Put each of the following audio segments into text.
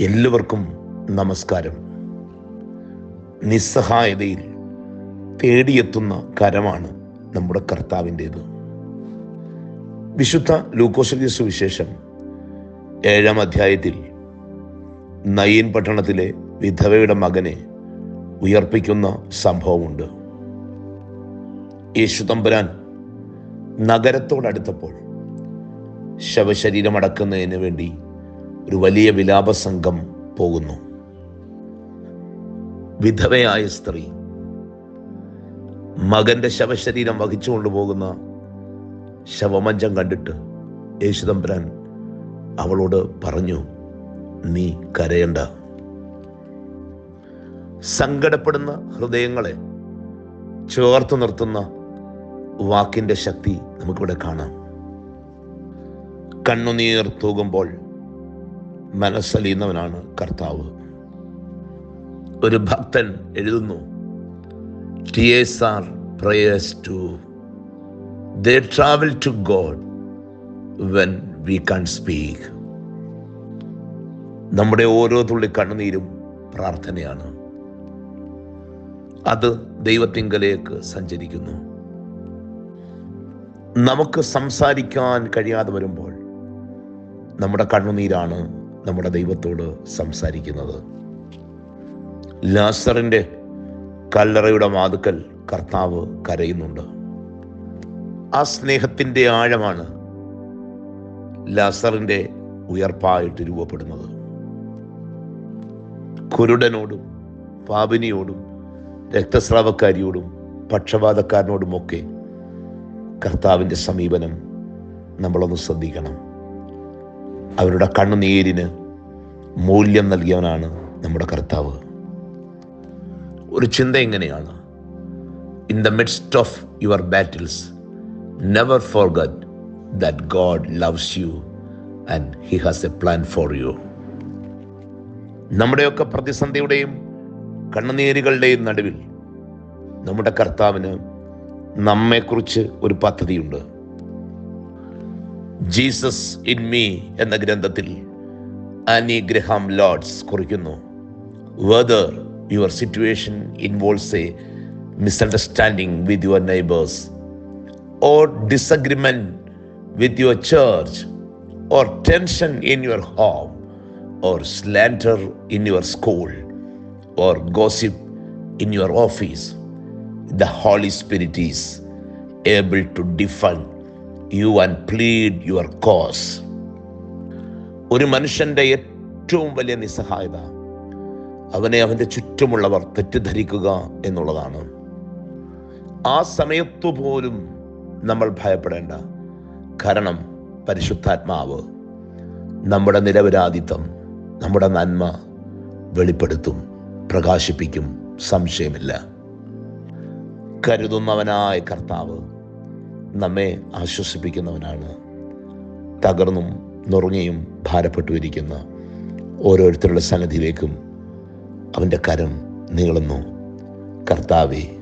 എല്ലാവർക്കും നമസ്കാരം. നിസ്സഹായതയിൽ തേടിയെത്തുന്ന കരമാണ് നമ്മുടെ കർത്താവിന്റേത്. വിശുദ്ധ ലൂക്കോസലിയ സുവിശേഷം ഏഴാം അധ്യായത്തിൽ നയീൻ പട്ടണത്തിലെ വിധവയുടെ മകനെ ഉയർപ്പിക്കുന്ന സംഭവമുണ്ട്. യേശു തമ്പുരാൻ നഗരത്തോടടുത്തപ്പോൾ ശവശരീരം അടക്കുന്നതിന് വേണ്ടി ഒരു വലിയ വിലാപ സംഘം പോകുന്നു. വിധവയായ സ്ത്രീ മകന്റെ ശവശരീരം വഹിച്ചുകൊണ്ട് പോകുന്ന ശവമഞ്ചം കണ്ടിട്ട് യേശുദമ്പുരാൻ അവളോട് പറഞ്ഞു നീ കരയണ്ട. സങ്കടപ്പെടുന്ന ഹൃദയങ്ങളെ ചേർത്ത് നിർത്തുന്ന വാക്കിന്റെ ശക്തി നമുക്കിവിടെ കാണാം. കണ്ണുനീർ തൂകുമ്പോൾ മനസ്സലിയുന്നവനാണ് കർത്താവ്. ഒരു ഭക്തൻ എഴുതുന്നു T S R prayers to they travel to God when we can't speak നമ്മുടെ ഓരോ തുള്ളി കണ്ണുനീരും പ്രാർത്ഥനയാണ്. അത് ദൈവത്തിങ്കലേക്ക് സഞ്ചരിക്കുന്നു. നമുക്ക് സംസാരിക്കാൻ കഴിയാതെ വരുമ്പോൾ നമ്മുടെ കണ്ണുനീരാണ് നമ്മുടെ ദൈവത്തോട് സംസാരിക്കുന്നത്. ലാസറിന്റെ കല്ലറയുടെ മാതുക്കൽ കർത്താവ് കരയുന്നുണ്ട്. ആ സ്നേഹത്തിന്റെ ആഴമാണ് ലാസറിന്റെ ഉയർപ്പായിട്ട് രൂപപ്പെടുന്നത്. കുരുടനോടും പാപിനിയോടും രക്തസ്രാവക്കാരിയോടും പക്ഷപാതക്കാരനോടുമൊക്കെ കർത്താവിന്റെ സമീപനം നമ്മളൊന്ന് ശ്രദ്ധിക്കണം. അവരുടെ കണ്ണുനീരിന് മൂല്യം നൽകിയവനാണ് നമ്മുടെ കർത്താവ്. ഒരു ചിന്ത എങ്ങനെയാണ്? In the midst of your battles never for forget that God loves you and he has a plan for you നമ്മുടെയൊക്കെ പ്രതിസന്ധിയുടെയും കണ്ണുനീരുകളുടെയും നടുവിൽ നമ്മുടെ കർത്താവിന് നമ്മെക്കുറിച്ച് ഒരു പദ്ധതിയുണ്ട്. ജീസസ് ഇൻ മീ എന്ന ഗ്രന്ഥത്തിൽ ആനി ഗ്രഹാം ലോഡ്സ് കുറിക്കുന്നു whether your situation involves a misunderstanding with your neighbours or disagreement with your church or tension in your home or slander in your school or gossip in your office the Holy Spirit is able to defend you and plead your cause ഒരു മനുഷ്യന്റെ ഏറ്റവും വലിയ നിസ്സഹായത അവനെ അവന്റെ ചുറ്റുമുള്ളവർ തെറ്റിദ്ധരിക്കുക എന്നുള്ളതാണ്. ആ സമയത്തു പോലും നമ്മൾ ഭയപ്പെടേണ്ട. കാരണം പരിശുദ്ധാത്മാവ് നമ്മുടെ നിരപരാധിത്വം നമ്മുടെ നന്മ വെളിപ്പെടുത്തും പ്രകാശിപ്പിക്കും സംശയമില്ല. കരുതുന്നവനായ കർത്താവ് നമ്മെ ആശ്വസിപ്പിക്കുന്നവനാണ്. തകർന്നും നുറുങ്ങിയും ഭാരപ്പെട്ടു ഇരിക്കുന്ന ഓരോരുത്തരുടെ സന്നിധിയിലേക്കും അവന്റെ കരം നീളുന്നു. കർത്താവെ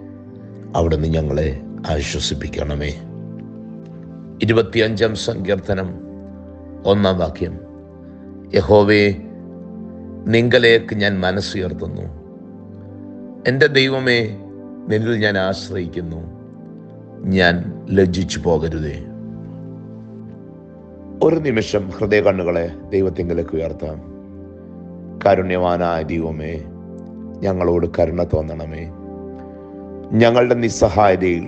അവിടുന്ന് ഞങ്ങളെ ആശ്വസിപ്പിക്കണമേ. ഇരുപത്തിയഞ്ചാം സങ്കീർത്തനം ഒന്നാം വാക്യം. യഹോവേ നിങ്കലേക്ക് ഞാൻ മനസ്സുയർത്തുന്നു. എന്റെ ദൈവമേ നിന്നിൽ ഞാൻ ആശ്രയിക്കുന്നു. ഞാൻ ലജ്ജിച്ചു പോകരുതേ. ഒരു നിമിഷം ഹൃദയ കണ്ണുകളെ ദൈവത്തിങ്കിലേക്ക് ഉയർത്താം. കാരുണ്യവാനായ ദൈവമേ ഞങ്ങളോട് കരുണ തോന്നണമേ. ഞങ്ങളുടെ നിസ്സഹായതയിൽ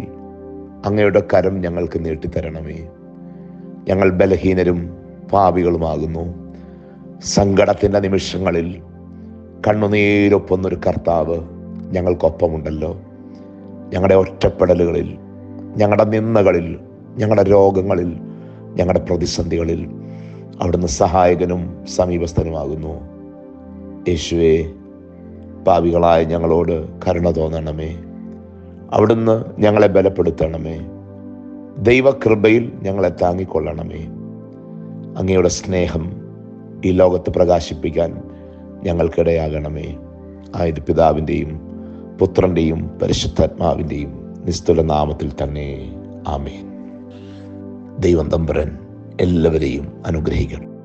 അങ്ങയുടെ കരം ഞങ്ങൾക്ക് നീട്ടിത്തരണമേ. ഞങ്ങൾ ബലഹീനരും പാപികളുമാകുന്നു. സങ്കടത്തിന്റെ നിമിഷങ്ങളിൽ കണ്ണുനീരൊപ്പുന്നൊരു കർത്താവ് ഞങ്ങൾക്കൊപ്പമുണ്ടല്ലോ. ഞങ്ങളുടെ ഒറ്റപ്പെടലുകളിൽ ഞങ്ങളുടെ നിന്ദകളിൽ ഞങ്ങളുടെ രോഗങ്ങളിൽ ഞങ്ങളുടെ പ്രതിസന്ധികളിൽ അവിടുന്ന് സഹായകനും സമീപസ്ഥനുമാകുന്നു. യേശുവെ പാവികളായ ഞങ്ങളോട് കരുണ തോന്നണമേ. അവിടുന്ന് ഞങ്ങളെ ബലപ്പെടുത്തണമേ. ദൈവകൃപയിൽ ഞങ്ങളെ താങ്ങിക്കൊള്ളണമേ. അങ്ങയുടെ സ്നേഹം ഈ ലോകത്ത് പ്രകാശിപ്പിക്കാൻ ഞങ്ങൾക്കിടയാകണമേ. ആയത് പിതാവിന്റെയും പുത്രന്റെയും പരിശുദ്ധാത്മാവിന്റെയും നിസ്തുല നാമത്തിൽ തന്നെ. ആമേൻ. ദൈവം തമ്പുരൻ എല്ലാവരെയും അനുഗ്രഹിക്കണം